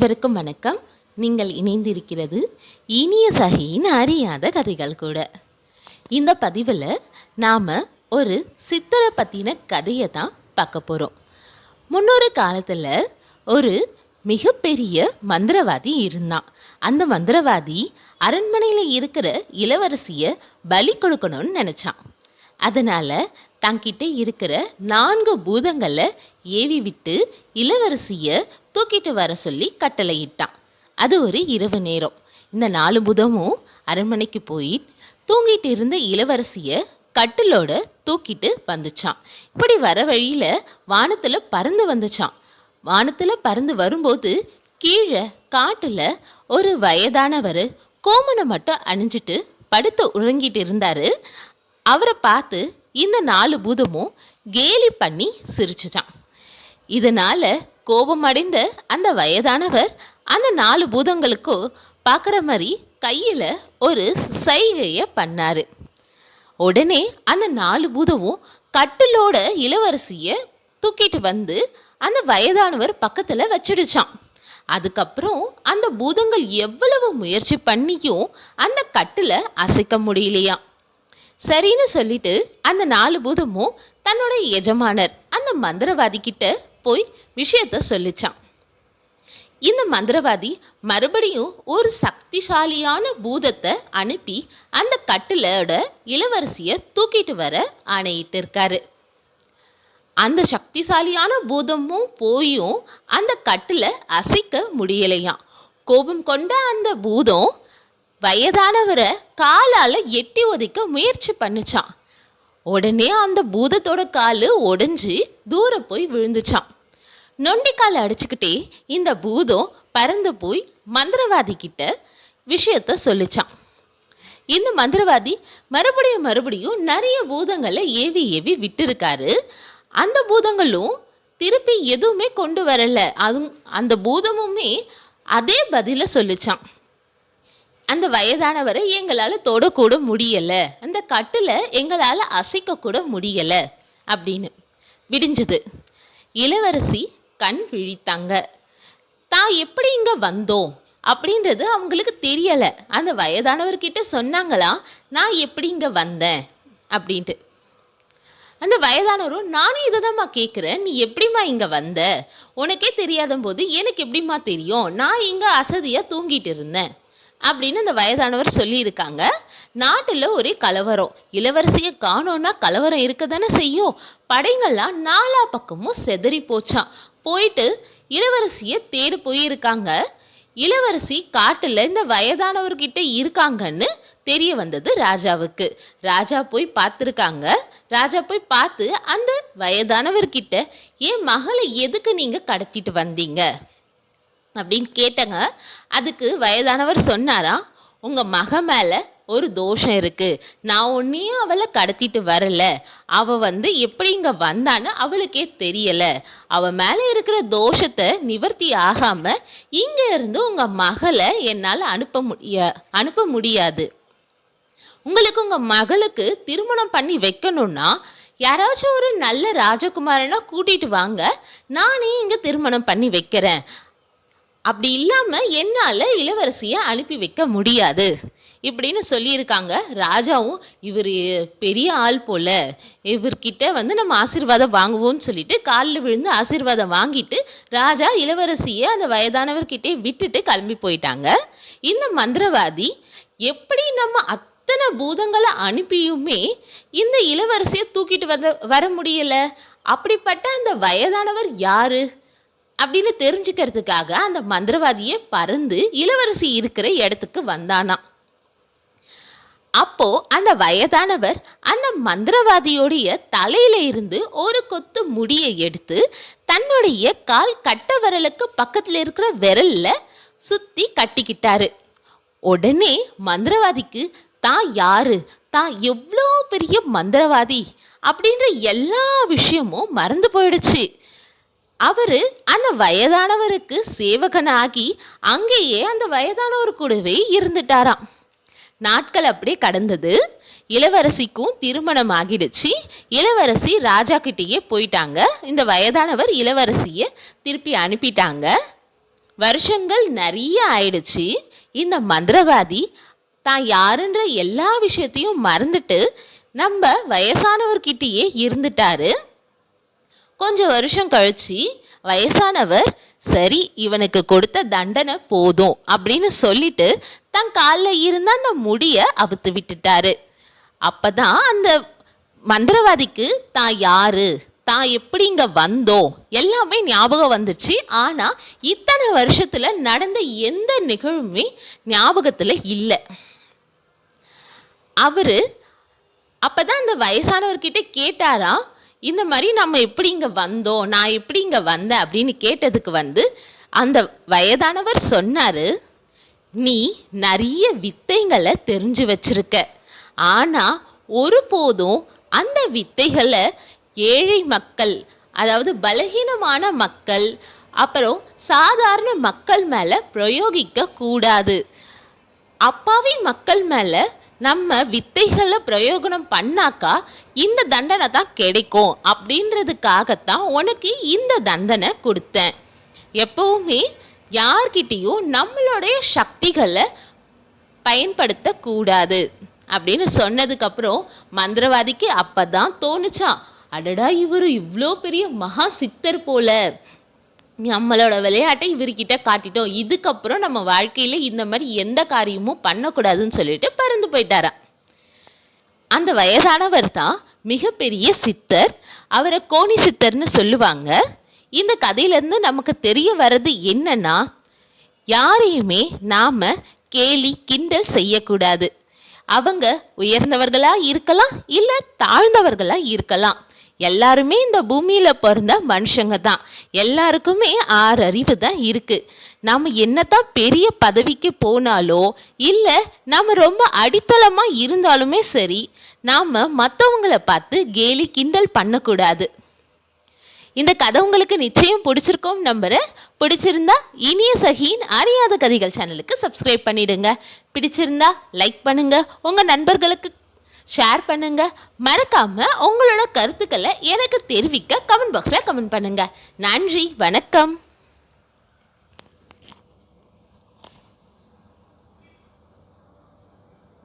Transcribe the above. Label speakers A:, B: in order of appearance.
A: அனைவருக்கும் வணக்கம். நீங்கள் இணைந்திருக்கிறது இனிய சகியின் அறியாத கதைகள் கூட. இந்த பதிவில் நாம் ஒரு சித்தரை பற்றின கதையை தான் பார்க்க போகிறோம் முன்னொரு காலத்தில் ஒரு மிகப்பெரிய மந்திரவாதி இருந்தான். அந்த மந்திரவாதி அரண்மனையில் இருக்கிற இளவரசியை பலி கொடுக்கணும்னு நினச்சான். அதனால் தங்கிட்ட இருக்கிற நான்கு பூதங்களை ஏவி விட்டு இளவரசியை தூக்கிட்டு வர சொல்லி கட்டளையிட்டான். அது ஒரு இரவு நேரம். இந்த நாலு பூதமும் அரண்மனைக்கு போய் தூங்கிட்டு இருந்த இளவரசியை கட்டிலோட தூக்கிட்டு வந்துச்சான். இப்படி வர வழியில் வானத்தில் பறந்து வந்துச்சான். வானத்தில் பறந்து வரும்போது கீழே காட்டில் ஒரு வயதானவர் கோமனை மட்டும் அணிஞ்சிட்டு படுத்து உறங்கிட்டு இருந்தார். அவரை பார்த்து இந்த நாலு பூதமும் கேலி பண்ணி சிரிச்சுச்சான். இதனால் கோபமடைந்த அந்த வயதானவர் அந்த நாலு பூதங்களுக்கும் பார்க்குற மாதிரி கையில் ஒரு சைகையை பண்ணார். உடனே அந்த நாலு பூதமும் கட்டிலோட இளவரசியை தூக்கிட்டு வந்து அந்த வயதானவர் பக்கத்தில் வச்சிடுச்சான் அதுக்கப்புறம் அந்த பூதங்கள் எவ்வளவு முயற்சி பண்ணியும் அந்த கட்டில் அசைக்க முடியலையா? சரின்னு சொல்லிட்டு அந்த நாலு பூதமும் தன்னோட எஜமானர் அந்த மந்திரவாதி கிட்ட போய் விஷயத்த சொல்லிச்சான். இந்த மந்திரவாதி மறுபடியும் ஒரு சக்திசாலியான பூதத்தை அனுப்பி அந்த கட்டிலோட இளவரசியை தூக்கிட்டு வர ஆணையிட்டு இருக்காரு. அந்த சக்திசாலியான பூதமும் போயும் அந்த கட்டில அசைக்க முடியலையாம். கோபம் கொண்ட அந்த பூதம் வயதானவரை காலால் எட்டி ஒதிக்க முயற்சி பண்ணுச்சான் உடனே அந்த பூதத்தோட காலு உடைஞ்சு தூரம் போய் விழுந்துச்சான் நொண்டிக்கால் அடிச்சுக்கிட்டே இந்த பூதம் பறந்து போய் மந்திரவாதி கிட்ட விஷயத்த சொல்லிச்சான். இந்த மந்திரவாதி மறுபடியும் மறுபடியும் நிறைய பூதங்களை ஏவி ஏவி விட்டுருக்காரு. அந்த பூதங்களும் திருப்பி எதுவுமே கொண்டு வரல. அது அந்த பூதமுமே அதே பதில சொல்லிச்சான். அந்த வயதானவரை எங்களால் தொடக்கூட முடியலை. அந்த கட்டில் எங்களால் அசைக்க கூட முடியலை. அப்படின்னு விடிஞ்சது. இளவரசி கண் விழித்தாங்க. தான் எப்படி இங்கே வந்தோம்? அப்படின்றது அவங்களுக்கு தெரியலை. அந்த வயதானவர்கிட்ட சொன்னாங்களா நான் எப்படி இங்கே வந்தேன்? அப்படின்ட்டு. அந்த வயதானவரும் நானும் இதை தான்மா கேட்குறேன் நீ எப்படிம்மா இங்கே வந்த? உனக்கே தெரியாத போது எனக்கு எப்படிம்மா தெரியும்? நான் இங்கே அசதியாக தூங்கிட்டு இருந்தேன். அப்படின்னு அந்த வயதானவர் சொல்லியிருக்காங்க. நாட்டில் ஒரே கலவரம். இளவரசியை காணோன்னா கலவரம் இருக்க தானே செய்யும். படைங்கள்லாம் நாலா பக்கமும் செதறி போச்சான் போயிட்டு இளவரசியை தேடி போயிருக்காங்க. இளவரசி காட்டில் இந்த வயதானவர்கிட்ட இருக்காங்கன்னு தெரிய வந்தது ராஜாவுக்கு. ராஜா போய் பார்த்துருக்காங்க. ராஜா போய் பார்த்து அந்த வயதானவர்கிட்ட என் மகளை எதுக்கு நீங்கள் கடத்திட்டு வந்தீங்க? அப்படின்னு கேட்டங்க. அதுக்கு வயதானவர் சொன்னாராம் உங்கள் மக மேலே ஒரு தோஷம் இருக்குது நான் ஒன்றையும் அவளை கடத்திட்டு வரல. அவள் வந்து எப்படி இங்கே வந்தான்னு அவளுக்கே தெரியலை. அவள் மேலே இருக்கிற தோஷத்தை நிவர்த்தி ஆகாமல் இங்கே இருந்து உங்கள் மகளை என்னால் அனுப்ப முடிய அனுப்ப முடியாது. உங்களுக்கு உங்கள் மகளுக்கு திருமணம் பண்ணி வைக்கணும்னா யாராச்சும் ஒரு நல்ல ராஜகுமாரனை கூட்டிகிட்டு வாங்க. நானே இங்கே திருமணம் பண்ணி வைக்கிறேன். அப்படி இல்லாமல் என்னால் இளவரசியை அனுப்பி வைக்க முடியாது. இப்படின்னு சொல்லியிருக்காங்க ராஜாவும் இவர் பெரிய ஆள் போல. இவர்கிட்ட வந்து நம்ம ஆசீர்வாதம் வாங்குவோம்னு சொல்லிட்டு காலில் விழுந்து ஆசீர்வாதம் வாங்கிட்டு ராஜா இளவரசியை அந்த வயதானவர்கிட்டே விட்டுட்டு கிளம்பி போயிட்டாங்க. இந்த மந்திரவாதி எப்படி நம்ம அத்தனை பூதங்களை அனுப்பியுமே இந்த இளவரசியை தூக்கிட்டு வந்த வர முடியல? அப்படிப்பட்ட அந்த வயதானவர் யாரு? அப்படின்னு தெரிஞ்சுக்கிறதுக்காக அந்த மந்திரவாதியே பறந்து இளவரசி இருக்கிற இடத்துக்கு வந்தானா அப்போ அந்த வயதானவர் அந்த மந்திரவாதியோடைய தலையில இருந்து ஒரு கொத்து முடியை எடுத்து தன்னுடைய கால் கட்ட விரலுக்கு பக்கத்துல இருக்கிற விரல்ல சுத்தி கட்டிக்கிட்டாரு. உடனே மந்திரவாதிக்கு தான் யாரு? தான் எவ்வளோ பெரிய மந்திரவாதி? அப்படின்ற எல்லா விஷயமும் மறந்து போயிடுச்சு. அவரு அந்த வயதானவருக்கு சேவகனாகி அங்கேயே அந்த வயதானவர் கூடவே இருந்துட்டாராம். நாட்கள் அப்படியே கடந்தது. இளவரசிக்கும் திருமணம் ஆகிடுச்சு. இளவரசி ராஜா கிட்டேயே போயிட்டாங்க. இந்த வயதானவர் இளவரசியை திருப்பி அனுப்பிட்டாங்க. வருஷங்கள் நிறைய ஆயிடுச்சு. இந்த மந்திரவாதி தான் யாருன்ற எல்லா விஷயத்தையும் மறந்துட்டு நம்ம வயசானவர்கிட்டயே இருந்துட்டாரு. கொஞ்சம் வருஷம் கழிச்சு வயசானவர் சரி இவனுக்கு கொடுத்த தண்டனை போதும் அப்படின்னு சொல்லிட்டு தன் காலில் இருந்த அந்த முடியை அவுத்து விட்டுட்டாரு. அப்பதான் அந்த மந்திரவாதிக்கு தான் யாரு? தான் எப்படி இங்க வந்தோம் எல்லாமே ஞாபகம் வந்துச்சு. ஆனா இத்தனை வருஷத்துல நடந்த எந்த நிகழ்வுமே ஞாபகத்துல இல்லை. அவரு அப்பதான் அந்த வயசானவர்கிட்ட கேட்டாரா இந்த மாதிரி நம்ம எப்படி இங்கே வந்தோம்? நான் எப்படி இங்கே வந்தேன்? அப்படின்னு கேட்டதுக்கு வந்து அந்த வயதானவர் சொன்னார் நீ நிறைய வித்தைகளை தெரிஞ்சு வச்சிருக்க. ஆனால் ஒருபோதும் அந்த வித்தைகளை ஏழை மக்கள் அதாவது பலகீனமான மக்கள் அப்புறம் சாதாரண மக்கள் மேலே பிரயோகிக்க கூடாது அப்பாவி மக்கள் மேலே நம்ம வித்தைகளை பிரயோகனம் பண்ணாக்கா இந்த தண்டனை தான் கிடைக்கும். அப்படின்றதுக்காகத்தான் உனக்கு இந்த தண்டனை கொடுத்தேன். எப்பவுமே யார்கிட்டயும் நம்மளுடைய சக்திகளை பயன்படுத்தக்கூடாது. அப்படின்னு சொன்னதுக்கப்புறம் மந்திரவாதிக்கு அப்போ தான் தோணுச்சான் அடடா இவர் இவ்வளோ பெரிய மகா சித்தர் போல. நம்மளோட விளையாட்டை இவர்கிட்ட காட்டிட்டோம். இதுக்கப்புறம் நம்ம வாழ்க்கையில் இந்த மாதிரி எந்த காரியமும் பண்ணக்கூடாதுன்னு சொல்லிட்டு பறந்து போயிட்டாராம். அந்த வயதானவர் தான் மிகப்பெரிய சித்தர். அவரை கோணி சித்தர்னு சொல்லுவாங்க. இந்த கதையிலேருந்து நமக்கு தெரிய வர்றது என்னன்னா யாரையுமே நாம் கேலி கிண்டல் செய்யக்கூடாது. அவங்க உயர்ந்தவர்களாக இருக்கலாம் இல்லை தாழ்ந்தவர்களாக இருக்கலாம். எல்லாருமே இந்த பூமியில் பிறந்த மனுஷங்க தான் எல்லாருக்குமே ஆறு அறிவு தான் இருக்குது நாம என்னதான் பெரிய பதவிக்கு போனாலோ இல்லை நாம் ரொம்ப அடித்தளமாக இருந்தாலுமே சரி நாம் மற்றவங்களை பார்த்து கேலி கிண்டல் பண்ணக்கூடாது. இந்த கதை உங்களுக்கு நிச்சயம் பிடிச்சிருக்கும் நம்புகிறேன் பிடிச்சிருந்தா இனிய சகியின் அறியாத கதைகள் சேனலுக்கு சப்ஸ்கிரைப் பண்ணிடுங்க. பிடிச்சிருந்தா லைக் பண்ணுங்கள் உங்கள் நண்பர்களுக்கு ஷேர் பண்ணுங்க. மறக்காம உங்களோட கருத்துக்களை எனக்கு தெரிவிக்க கமெண்ட் பாக்ஸில் கமெண்ட் பண்ணுங்க. நன்றி. வணக்கம்.